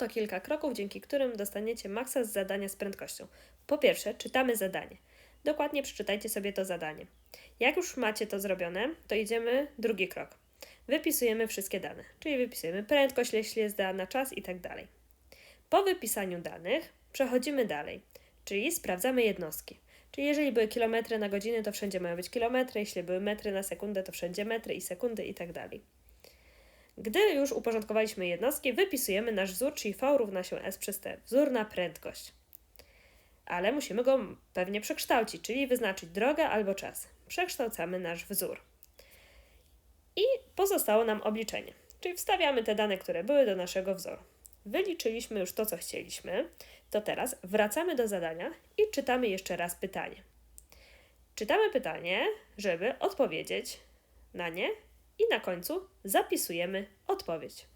Oto kilka kroków, dzięki którym dostaniecie maksa z zadania z prędkością. Po pierwsze, czytamy zadanie. Dokładnie przeczytajcie sobie to zadanie. Jak już macie to zrobione, to idziemy drugi krok. Wypisujemy wszystkie dane, czyli wypisujemy prędkość, jeśli jest dana, czas i tak. Po wypisaniu danych przechodzimy dalej, czyli sprawdzamy jednostki. Czyli jeżeli były kilometry na godzinę, to wszędzie mają być kilometry, jeśli były metry na sekundę, to wszędzie metry i sekundy i tak. Gdy już uporządkowaliśmy jednostki, wypisujemy nasz wzór, czyli V równa się S przez T, wzór na prędkość. Ale musimy go pewnie przekształcić, czyli wyznaczyć drogę albo czas. Przekształcamy nasz wzór. I pozostało nam obliczenie, czyli wstawiamy te dane, które były do naszego wzoru. Wyliczyliśmy już to, co chcieliśmy, to teraz wracamy do zadania i czytamy jeszcze raz pytanie. Czytamy pytanie, żeby odpowiedzieć na nie i na końcu zapisujemy odpowiedź.